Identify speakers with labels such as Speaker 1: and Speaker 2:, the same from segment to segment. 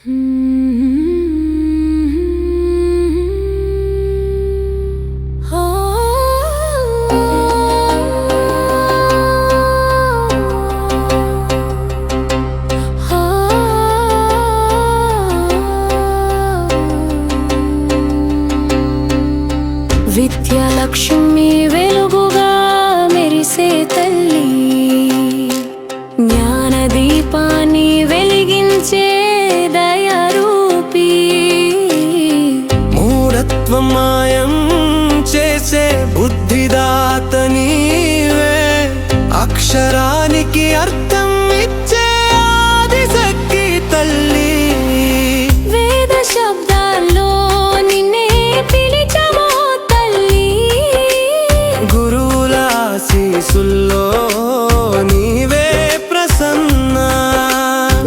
Speaker 1: విద్యలక్ష్మి
Speaker 2: ఆశీసుల్లో నీవే ప్రసన్న.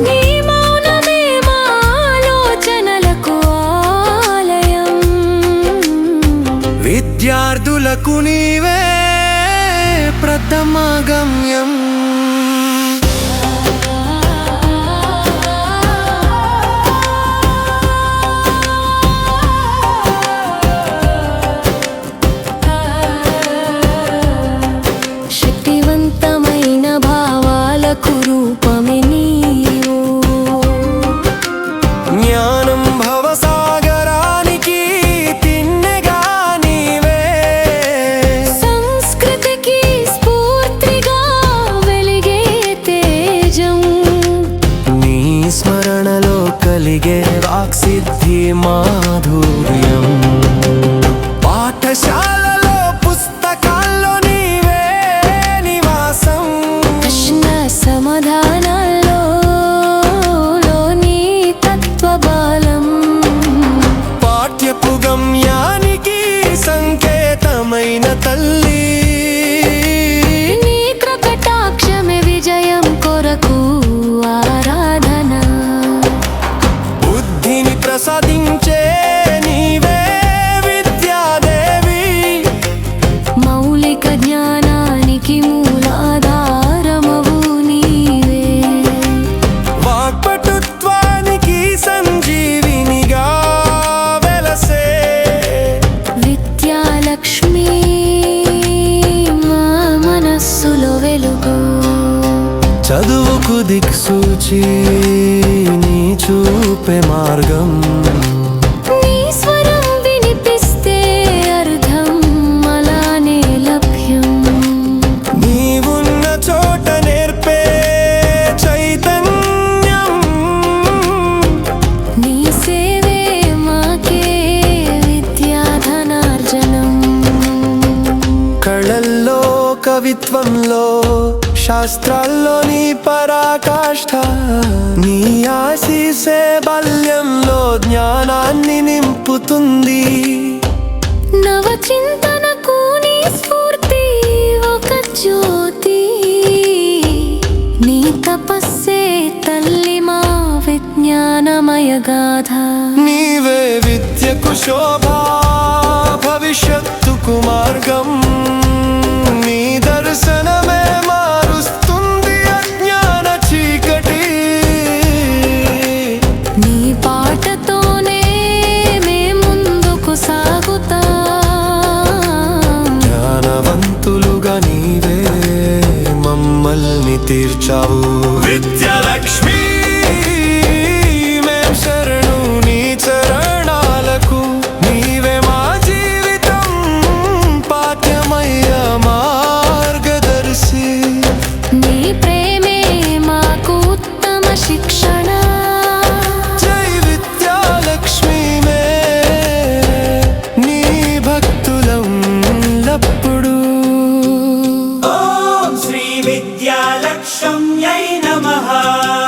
Speaker 1: నీ మౌనమే మా ఆలోచనలకు ఆలయం.
Speaker 2: విద్యార్థులకు నీవే ప్రథమ గమ్యం. కలిగే వాక్సిద్ధి మాధుర్యం పాఠశాలలో పుస్తకాల్లో నీవే నివాసం
Speaker 1: ప్రశ్న సమాధానాల్లో లోని తత్వబలం
Speaker 2: పాఠ్యపు గమ్యానికి సంకేతమైన తల్లి దిక్సూచి నీ చూపే మార్గం.
Speaker 1: నీ స్వరం వినిపిస్తే అర్థం అలానే లభ్యం.
Speaker 2: నీవున్న చోట నేర్పే చైతన్యం.
Speaker 1: నీ సేవే మాకే విద్యాధనార్జనం.
Speaker 2: కళల్లో కవిత్వంలో శాస్త్రాల్లో నీ పరాకాష్ఠ నీ ఆశీసే బాల్యంలో జ్ఞానాన్ని నింపుతుంది.
Speaker 1: నవచింతనకు నీ స్ఫూర్తి ఒక జ్యోతి. నీ తపస్సే తల్లి మా విజ్ఞానమయ గాథ.
Speaker 2: నీవే విద్యకు శోభా భవిష్యత్తుకు మార్గం. వచ్చావు. విద్యలక్ష్మి మేం శరణు నీ చరణాలకు నీవే మా జీవితం పాఠ్యమయ్యా మార్గదర్శి.
Speaker 1: నీ ప్రేమే మాకు ఉత్తమ శిక్షణ. జై విద్యాలక్ష్మి మే నీ భక్తులం
Speaker 2: లప్పుడు. శ్రీ शम्यै नमः